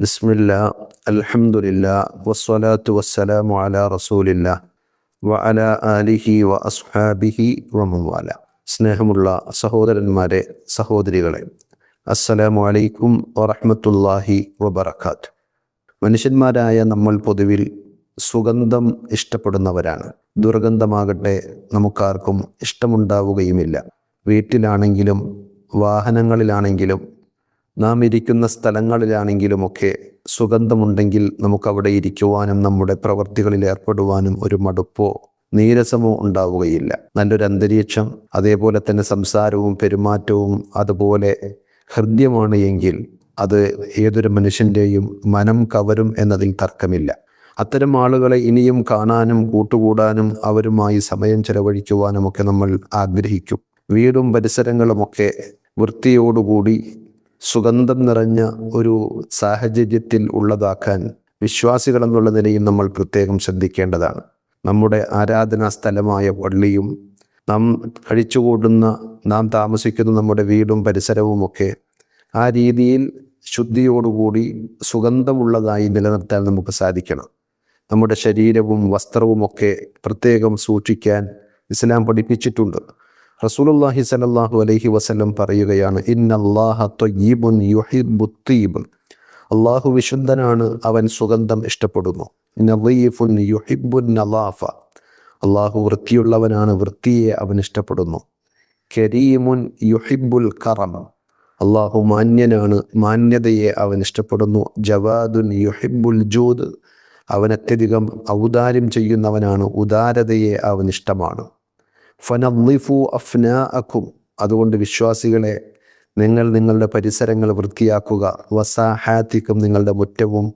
ബിസ്മില്ല അൽഹംദുലില്ല വസ്സലാത്തു വസ്സലാമു അലാ റസൂലില്ല വ അല ആലിഹി വ അസ്ഹാബിഹി വമുവാല സ്നേഹമുള്ള സഹോദരന്മാരെ സഹോദരികളെ അസ്സലാമു അലൈക്കും വറഹ്മത്തുള്ളാഹി വബറകാത്ത് മനുഷ്യന്മാരായ നമ്മൾ പൊതുവിൽ സുഗന്ധം ഇഷ്ടപ്പെടുന്നവരാണ്. ദുർഗന്ധമാകട്ടെ നമുക്കാർക്കും ഇഷ്ടമുണ്ടാവുകയുമില്ല. വീട്ടിലാണെങ്കിലും വാഹനങ്ങളിലാണെങ്കിലും നാം ഇരിക്കുന്ന സ്ഥലങ്ങളിലാണെങ്കിലുമൊക്കെ സുഗന്ധമുണ്ടെങ്കിൽ നമുക്കവിടെ ഇരിക്കുവാനും നമ്മുടെ പ്രവൃത്തികളിൽ ഏർപ്പെടുവാനും ഒരു മടുപ്പോ നീരസമോ ഉണ്ടാവുകയില്ല. നല്ലൊരു അന്തരീക്ഷം അതേപോലെ തന്നെ സംസാരവും പെരുമാറ്റവും അതുപോലെ ഹൃദ്യമാണ് എങ്കിൽ അത് ഏതൊരു മനുഷ്യന്റെയും മനം കവരും എന്നതിൽ തർക്കമില്ല. അത്തരം ആളുകളെ ഇനിയും കാണാനും കൂട്ടുകൂടാനും അവരുമായി സമയം ചെലവഴിക്കുവാനുമൊക്കെ നമ്മൾ ആഗ്രഹിക്കും. വീടും പരിസരങ്ങളുമൊക്കെ വൃത്തിയോടുകൂടി സുഗന്ധം നിറഞ്ഞ ഒരു സാഹചര്യത്തിൽ ഉള്ളതാക്കാൻ വിശ്വാസികൾ എന്നുള്ള നിലയിൽ നമ്മൾ പ്രത്യേകം ശ്രദ്ധിക്കേണ്ടതാണ്. നമ്മുടെ ആരാധനാ സ്ഥലമായ പള്ളിയും നാം കഴിച്ചുകൂടുന്ന നാം താമസിക്കുന്ന നമ്മുടെ വീടും പരിസരവും ഒക്കെ ആ രീതിയിൽ ശുദ്ധിയോടുകൂടി സുഗന്ധമുള്ളതായി നിലനിർത്താൻ നമുക്ക് സാധിക്കണം. നമ്മുടെ ശരീരവും വസ്ത്രവും ഒക്കെ പ്രത്യേകം സൂക്ഷിക്കാൻ ഇസ്ലാം പഠിപ്പിച്ചിട്ടുണ്ട്. റസൂലുള്ളാഹി സല്ലല്ലാഹു അലൈഹി വസല്ലം പറയുകയാണ് ഇന്നല്ലാഹ ത്വയ്യിബുൻ യുഹിബ്ബു ത്വയ്യിബ് അള്ളാഹു വിശുദ്ധനാണ് അവൻ സുഗന്ധം ഇഷ്ടപ്പെടുന്നു. നളീഫുൻ യുഹിബുൻ നലാഫ അള്ളാഹു വൃത്തിയുള്ളവനാണ് വൃത്തിയെ അവൻ ഇഷ്ടപ്പെടുന്നു. കരീമുൻ യുഹിബുൽ കറം. അള്ളാഹു മാന്യനാണ് മാന്യതയെ അവൻ ഇഷ്ടപ്പെടുന്നു. ജവാദുൻ യുഹിബുൽ ജൂദ്. അവൻ അത്യധികം ഔദാര്യം ചെയ്യുന്നവനാണ് ഉദാരതയെ അവൻ ഇഷ്ടമാണ്. ഫനദ്ലിഫു അഫ്ന അക്കും അതുകൊണ്ട് വിശ്വാസികളെ നിങ്ങൾ നിങ്ങളുടെ പരിസരങ്ങൾ വൃത്തിയാക്കുക. വസാഹാത്തിക്കും നിങ്ങളുടെ മുറ്റവും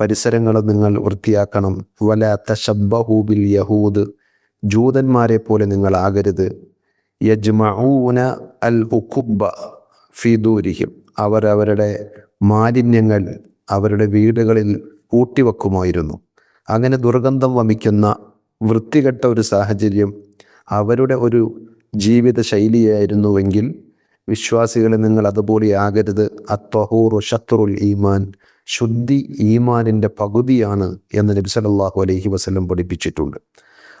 പരിസരങ്ങളും നിങ്ങൾ വൃത്തിയാക്കണം. വല തശബ്ബഹൂബിൽ യഹൂദ്. ജൂതന്മാരെ പോലെ നിങ്ങൾ ആകരുത്. യജ്മഊന അൽ ഉഖുബ ഫിദൂരിഹിം അവർ അവരുടെ മാലിന്യങ്ങൾ അവരുടെ വീടുകളിൽ കൂട്ടിവെക്കുമായിരുന്നു അങ്ങനെ ദുർഗന്ധം വമിക്കുന്ന വൃത്തികെട്ട ഒരു സാഹചര്യം അവരുടെ ഒരു ജീവിത ശൈലിയായിരുന്നുവെങ്കിൽ വിശ്വാസികളെ നിങ്ങൾ അതുപോലെ ആകരുത്. അത്വഹൂറു ഷത്രുൽ ഈമാൻ. ശുദ്ധി ഈമാനിന്റെ പകുതിയാണ് എന്ന് നബി സല്ലല്ലാഹു അലൈഹി വസ്ലം പഠിപ്പിച്ചിട്ടുണ്ട്.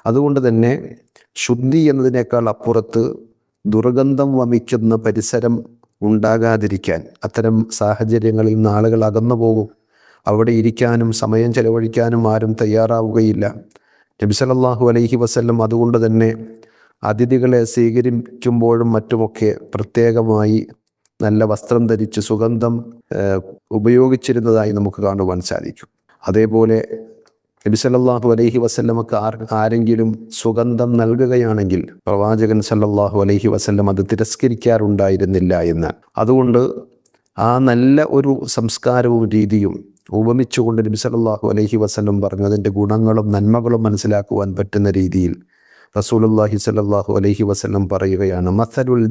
അതുകൊണ്ട് തന്നെ ശുദ്ധി എന്നതിനേക്കാൾ അപ്പുറത്ത് ദുർഗന്ധം വമിക്കുന്ന പരിസരം ഉണ്ടാകാതിരിക്കാൻ അത്തരം സാഹചര്യങ്ങളിൽ നിന്ന് ആളുകൾ അകന്നു പോകും അവിടെ ഇരിക്കാനും സമയം ചെലവഴിക്കാനും ആരും തയ്യാറാവുകയില്ല. നബി സല്ലല്ലാഹു അലൈഹി വസല്ലം അതുകൊണ്ട് തന്നെ അതിഥികളെ സ്വീകരിക്കുമ്പോഴും മറ്റുമൊക്കെ പ്രത്യേകമായി നല്ല വസ്ത്രം ധരിച്ച് സുഗന്ധം ഉപയോഗിച്ചിരുന്നതായി നമുക്ക് കാണുവാൻ സാധിക്കും. അതേപോലെ നബി സല്ലല്ലാഹു അലൈഹി വസല്ലമക്ക് ആർ ആരെങ്കിലും സുഗന്ധം നൽകുകയാണെങ്കിൽ പ്രവാചകൻ സല്ലാഹു അലൈഹി വസല്ലം അത് തിരസ്കരിക്കാറുണ്ടായിരുന്നില്ല എന്ന്. അതുകൊണ്ട് ആ നല്ല ഒരു സംസ്കാരവും രീതിയും ഉപമിച്ചുകൊണ്ട് നബി അലൈഹി വസല്ലം പറഞ്ഞു. അതിന്റെ ഗുണങ്ങളും നന്മകളും മനസ്സിലാക്കുവാൻ പറ്റുന്ന രീതിയിൽ റസൂലുള്ളാഹി സല്ലല്ലാഹു അലഹി വസല്ലം പറയുകയാണ് മസലുൽ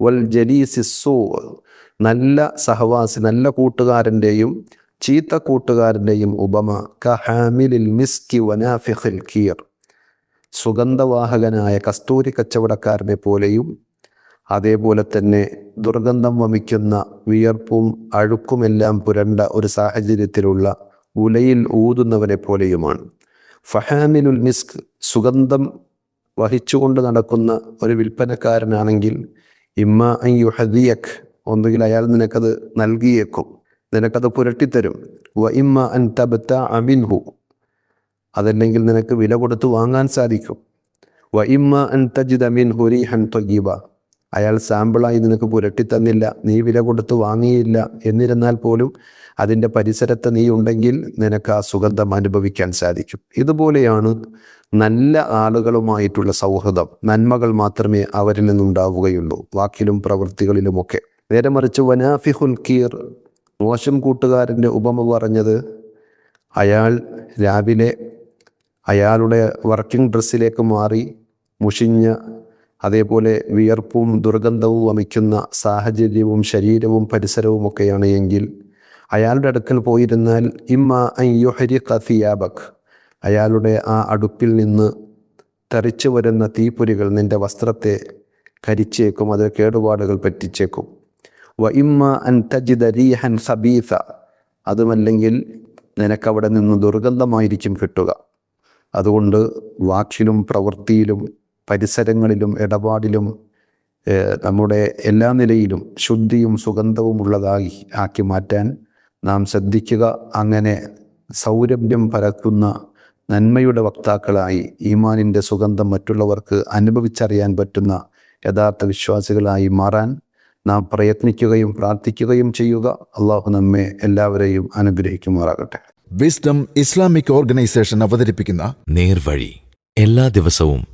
വൽ നല്ല സഹവാസി നല്ല കൂട്ടുകാരന്റെയും ചീത്ത കൂട്ടുകാരന്റെയും ഉപമ കഹാമിലിൽ മിസ്കി വനാഫിഖിൽ കീർ സുഗന്ധവാഹകനായ കസ്തൂരി കച്ചവടക്കാരനെ പോലെയും അതേപോലെ തന്നെ ദുർഗന്ധം വമിക്കുന്ന വിയർപ്പും അഴുക്കുമെല്ലാം പുരണ്ട ഒരു സാഹചര്യത്തിലുള്ള ഉലയിൽ ഊതുന്നവനെ പോലെയുമാണ്. ഫഹാമിനുൽ മിസ്ക് സുഗന്ധം വഹിച്ചുകൊണ്ട് നടക്കുന്ന ഒരു വിൽപ്പനക്കാരനാണെങ്കിൽ ഇമ്മ അയ്യുഹദിയക് ഒന്നുകിൽ അയാൾ നിനക്കത് നൽകിയേക്കും നിനക്കത് പുരട്ടിത്തരും. വ ഇമ്മ അൻ തബത്ത അമിൻഹു അതല്ലെങ്കിൽ നിനക്ക് വില കൊടുത്ത് വാങ്ങാൻ സാധിക്കും. വ ഇമ്മ അൻ തജിദ് അമിൻ ഹുരിഹൻ തൊയ്യബ അയാൾ സാമ്പിളായി നിനക്ക് പുരട്ടിത്തന്നില്ല നീ വില കൊടുത്ത് വാങ്ങിയില്ല എന്നിരുന്നാൽ പോലും അതിന്റെ പരിസരത്ത് നീ ഉണ്ടെങ്കിൽ നിനക്ക് ആ സുഗന്ധം അനുഭവിക്കാൻ സാധിക്കും. ഇതുപോലെയാണ് നല്ല ആളുകളുമായിട്ടുള്ള സൗഹൃദം. നന്മകൾ മാത്രമേ അവരിൽ നിന്നുണ്ടാവുകയുള്ളൂ വാക്കിലും പ്രവൃത്തികളിലുമൊക്കെ. നേരെ മറിച്ച് വനാഫിഹുൽ കീർ മോശം കൂട്ടുകാരന്റെ ഉപമ പറഞ്ഞത് അയാൾ രാവിലെ അയാളുടെ വർക്കിംഗ് ഡ്രസ്സിലേക്ക് മാറി മുഷിഞ്ഞ അതേപോലെ വിയർപ്പും ദുർഗന്ധവും വമിക്കുന്ന സാഹചര്യവും ശരീരവും പരിസരവും ഒക്കെയാണ് എങ്കിൽ അയാളുടെ അടുക്കൽ പോയിരുന്നാൽ ഇമ്മ അയ്യൊഹരി കഥിയാബക് അയാളുടെ ആ അടുപ്പിൽ നിന്ന് തെറിച്ചു വരുന്ന തീപ്പൊരികൾ നിന്റെ വസ്ത്രത്തെ കരിച്ചേക്കും അത് കേടുപാടുകൾ പറ്റിച്ചേക്കും. വ ഇമ്മ അൻ തജിദ റീഹൻ സബീസ. അതുമല്ലെങ്കിൽ നിനക്കവിടെ നിന്ന് ദുർഗന്ധമായിരിക്കും കിട്ടുക. അതുകൊണ്ട് വാക്കിലും പ്രവൃത്തിയിലും പരിസരങ്ങളിലും ഇടപാടിലും നമ്മുടെ എല്ലാ നിലയിലും ശുദ്ധിയും സുഗന്ധവും ഉള്ളതായി ആക്കി മാറ്റാൻ നാം ശ്രദ്ധിക്കുക. അങ്ങനെ സൗരഭ്യം പരക്കുന്ന നന്മയുടെ വക്താക്കളായി ഈമാനിന്റെ സുഗന്ധം മറ്റുള്ളവർക്ക് അനുഭവിച്ചറിയാൻ പറ്റുന്ന യഥാർത്ഥ വിശ്വാസികളായി മാറാൻ നാം പ്രയത്നിക്കുകയും പ്രാർത്ഥിക്കുകയും ചെയ്യുക. അള്ളാഹു നമ്മെ എല്ലാവരെയും അനുഗ്രഹിക്കുമാറാകട്ടെ. വിസ്ഡം ഇസ്ലാമിക് ഓർഗനൈസേഷൻ അവതരിപ്പിക്കുന്ന നേർവഴി എല്ലാ ദിവസവും